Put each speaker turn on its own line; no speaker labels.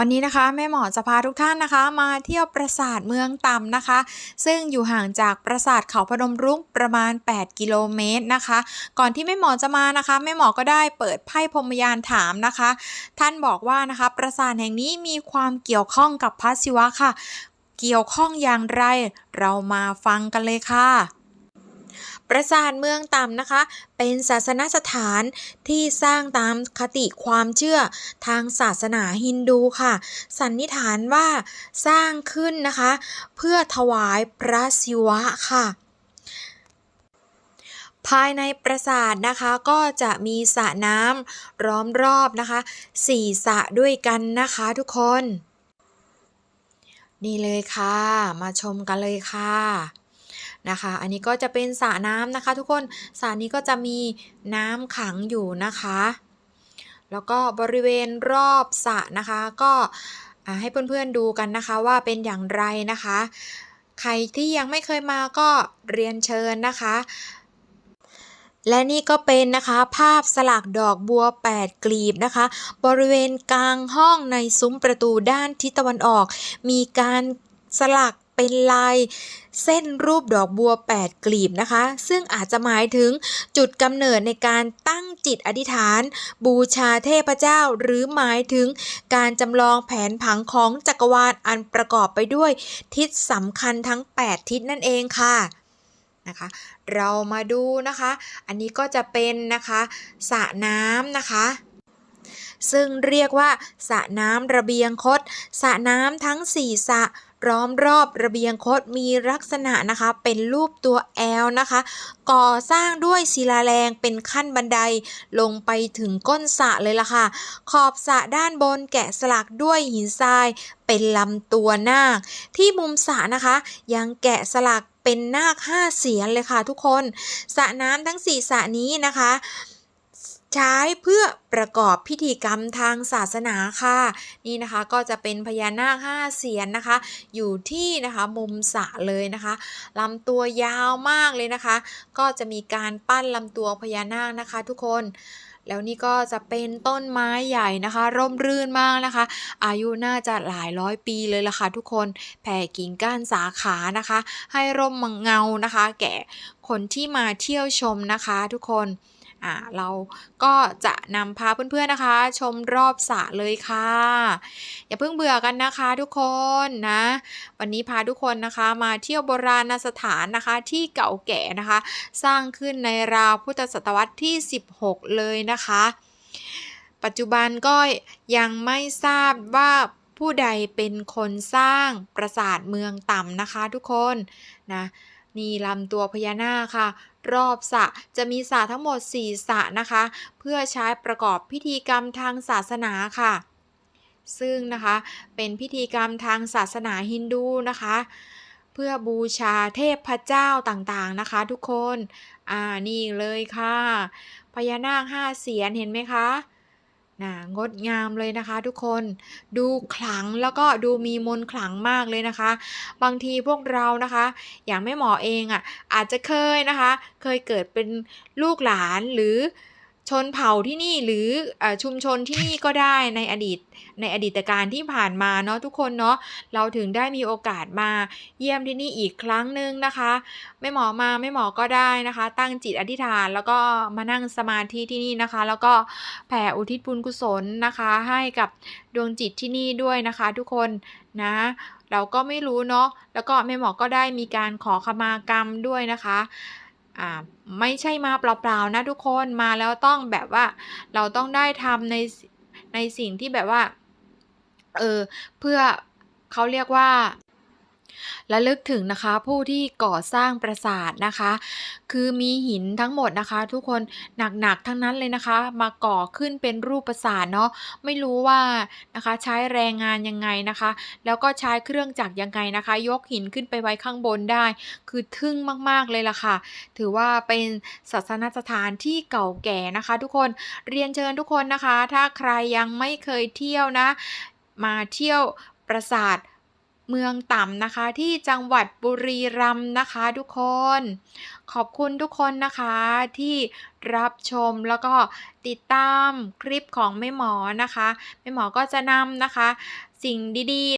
วันนี้นะคะแม่หมอจะพาทุกท่านนะคะ มาเที่ยวปราสาทเมืองต่ำนะคะ ซึ่งอยู่ห่างจากปราสาทเขาพนมรุ้งประมาณ 8 กิโลเมตรนะคะ ก่อนที่แม่หมอจะมานะคะแม่หมอก็ได้เปิดไพ่พรมยานถามนะคะ ท่านบอกว่านะคะปราสาทแห่งนี้มีความเกี่ยวข้องกับพระศิวะค่ะ เกี่ยวข้องอย่างไร เรามาฟังกันเลยค่ะ ปราสาทเมืองต่ำนะคะ เป็นศาสนสถานที่สร้างตามคติความเชื่อทางศาสนาฮินดูค่ะ สันนิษฐานว่าสร้างขึ้นนะคะ เพื่อถวายพระศิวะค่ะภายในปราสาทนะคะก็จะมีสระน้ำล้อมรอบนะคะสี่สระด้วยกันนะคะทุกคน นี่เลยค่ะ มาชมกันเลยค่ะ นะคะ อันนี้ก็จะเป็นสระน้ำนะคะ ทุกคนสระนี้ก็จะมีน้ำขังอยู่นะคะ แล้วก็บริเวณรอบสระนะคะ ก็ให้เพื่อนๆดูกันนะคะว่าเป็นอย่างไรนะคะ ใครที่ยังไม่เคยมาก็เรียนเชิญนะคะและนี่ก็เป็นนะคะภาพสลักดอกบัว 8 กลีบนะคะ บริเวณกลางห้องในซุ้มประตูด้านทิศตะวันออก มีการสลัก เป็นลายเส้นรูปดอกบัว 8 กลีบนะคะ ซึ่งอาจจะหมายถึงจุดกำเนิดในการตั้งจิตอธิษฐาน บูชาเทพเจ้า หรือหมายถึงการจำลองแผนผังของจักรวาลอันประกอบไปด้วยทิศสำคัญทั้ง 8 ทิศนั่นเองค่ะนะคะเรามาดูนะคะ อันนี้ก็จะเป็นนะคะสระน้ำนะคะ ซึ่งเรียกว่าสระน้ำระเบียงคดสระน้ำทั้ง4สระ ล้อมรอบระเบียงคดมีลักษณะนะคะเป็นรูปตัวแอลนะคะ ก่อสร้างด้วยศิลาแรงเป็นขั้นบันไดลงไปถึงก้นสระเลยล่ะค่ะ ขอบสระด้านบนแกะสลักด้วยหินทรายเป็นลำตัวนาค ที่มุมสระนะคะ ยังแกะสลักเป็นนาคห้าเสียนเลยค่ะทุกคนสระน้ำทั้งสี่สระนี้นะคะ ใช้เพื่อประกอบพิธีกรรมทางศาสนาค่ะ นี่นะคะก็จะเป็นพญานาคห้าเสียนนะคะ อยู่ที่นะคะมุมสระเลยนะคะลำตัวยาวมากเลยนะคะ ก็จะมีการปั้นลำตัวพญานาคนะคะ ทุกคนแล้วนี่ก็จะเป็นต้นไม้ใหญ่นะคะ ร่มรื่นมากนะคะ อายุน่าจะหลายร้อยปีเลยล่ะค่ะทุกคนแผ่กิ่งก้านสาขานะคะ ให้ร่มเงานะคะ แก่คนที่มาเที่ยวชมนะคะ ทุกคน อ่าเราก็จะนำพาเพื่อนๆนะคะ ชมรอบสระเลยค่ะ อย่าเพิ่งเบื่อกันนะคะทุกคนนะ วันนี้พาทุกคนนะคะ มาเที่ยวโบราณสถานนะคะที่เก่าแก่นะคะ สร้างขึ้นในราวพุทธศตวรรษที่ 16 เลยนะคะ ปัจจุบันก็ยังไม่ทราบว่าผู้ใดเป็นคนสร้างปราสาทเมืองต่ำนะคะทุกคนนะนี่ลำตัวพญานาคค่ะ รอบสระจะมีสระทั้งหมด 4สระนะคะ เพื่อใช้ประกอบพิธีกรรมทางศาสนาค่ะ ซึ่งนะคะเป็นพิธีกรรมทางศาสนาฮินดูนะคะ เพื่อบูชาเทพพระเจ้าต่างๆนะคะ ทุกคน อ่านี่เลยค่ะพญานาคห้าเสียนเห็นไหมคะ นะงดงามเลยนะคะทุกคนดูขลังแล้วก็ดูมีมนขลังมากเลยนะคะ บางทีพวกเรานะคะ อย่างแม่หมอเองอะอาจจะเคยนะคะ เคยเกิดเป็นลูกหลานหรือ ชนเผ่าที่นี่หรือเออชุมชนที่นี่ก็ได้ในอดีตในอดีตการที่ผ่านมาเนาะทุกคนเนาะเราถึงได้มีโอกาสมาเยี่ยมที่นี่อีกครั้งหนึ่งนะคะไม่หมอมาไม่หมอก็ได้นะคะ ตั้งจิตอธิษฐานแล้วก็มานั่งสมาธิที่นี่นะคะ แล้วก็แผ่อุทิศบุญกุศลนะคะ ให้กับดวงจิตที่นี่ด้วยนะคะ ทุกคนนะเราก็ไม่รู้เนาะแล้วก็แม่หมอก็ได้มีการขอขมากรรมด้วยนะคะ อ่าไม่ใช่มาเปล่าๆนะทุกคนมาแล้วต้องแบบว่าเราต้องได้ทำในในสิ่งที่แบบว่าเออเพื่อเขาเรียกว่า ระลึกถึงนะคะผู้ที่ก่อสร้างปราสาทนะคะ คือมีหินทั้งหมดนะคะ ทุกคนหนักๆทั้งนั้นเลยนะคะ มาก่อขึ้นเป็นรูปปราสาทเนาะไม่รู้ว่านะคะใช้แรงงานยังไงนะคะ แล้วก็ใช้เครื่องจักรยังไงนะคะ ยกหินขึ้นไปไว้ข้างบนได้ คือทึ่งมากๆเลยล่ะค่ะ ถือว่าเป็นศาสนสถานที่เก่าแก่นะคะ ทุกคนเรียนเชิญทุกคนนะคะ ถ้าใครยังไม่เคยเที่ยวนะ มาเที่ยวปราสาท เมืองต่ำนะคะที่จังหวัดบุรีรัมย์นะคะทุกคน ขอบคุณทุกคนนะคะที่รับชมแล้วก็ติดตามคลิปของแม่หมอนะคะแม่หมอก็จะนำนะคะ สิ่งดีๆ